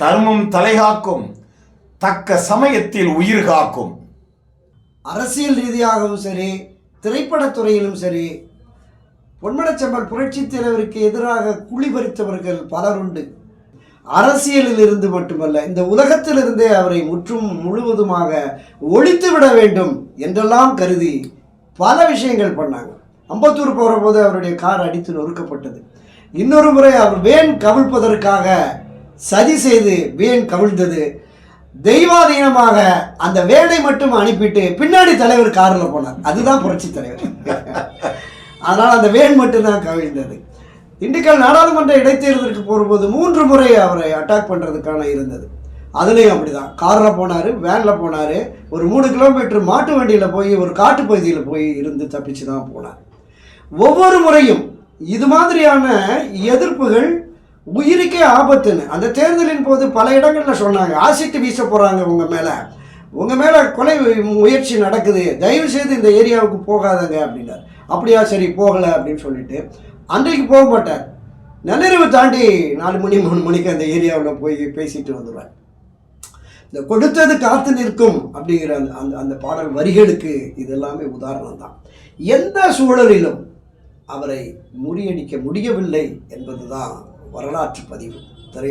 தர்மம் தலைகாக்கும் தக்க சமயத்தில் உயிர் காக்கும். அரசியல் ரீதியாகவும் சரி திரைப்படத்துறையிலும் சரி பொன்மனச்செம்மல் புரட்சித் தலைவருக்கு எதிராக குழிபறித்தவர்கள் பலருண்டு அரசியலில் இருந்து மட்டுமல்ல இந்த உலகத்திலிருந்தே அவரை முற்றும் முழுவதுமாக ஒழித்து விட வேண்டும் என்றெல்லாம் கருதி பல விஷயங்கள் பண்ணாங்க. அம்பத்தூர் போகிற போது அவருடைய கார் அடித்து நொறுக்கப்பட்டது. இன்னொரு முறை அவர் வேன் கவிழ்ப்பதற்காக சதி செய்து வேன் கவிழ்ந்தது. தெய்வாதீனமாக அந்த வேனை மட்டும் அனுப்பிட்டு பின்னாடி தலைவர் காரில் போனார். அதுதான் புரட்சி தலைவர். அதனால் அந்த வேன் மட்டும்தான் கவிழ்ந்தது. திண்டுக்கல் நாடாளுமன்ற இடைத்தேர்தலுக்கு போகும்போது மூன்று முறை அவரை அட்டாக் பண்ணுறதுக்கான இருந்தது. அதுலேயும் அப்படி தான் காரில் போனார் வேனில் போனார். ஒரு மூணு கிலோமீட்டர் மாட்டு வண்டியில் போய் ஒரு காட்டு பகுதியில் போய் இருந்து தப்பிச்சு தான் போனார். ஒவ்வொரு முறையும் இது மாதிரியான எதிர்ப்புகள் உயிருக்கே ஆபத்துன்னு. அந்த தேர்தலின் போது பல இடங்களில் சொன்னாங்க. ஆசிட்டு வீச போகிறாங்க உங்கள் மேலே. உங்கள் மேலே கொலை முயற்சி நடக்குது. தயவு செய்து இந்த ஏரியாவுக்கு போகாதங்க அப்படின்னார். அப்படியா சரி போகலை அப்படின்னு சொல்லிட்டு அன்றைக்கு போக மாட்டார். நள்ளிரவு தாண்டி நாலு மணி மூணு மணிக்கு அந்த ஏரியாவில் போய் பேசிட்டு வந்துடுவார் இந்த கொடுத்தது காத்து நிற்கும் அப்படிங்கிற அந்த அந்த அந்த பாடல் வரிகளுக்கு இதெல்லாமே உதாரணம் தான். எந்த சூழலிலும் அவரை முறியடிக்க முடியவில்லை என்பதுதான் வரலாற்று பதிவு. திரை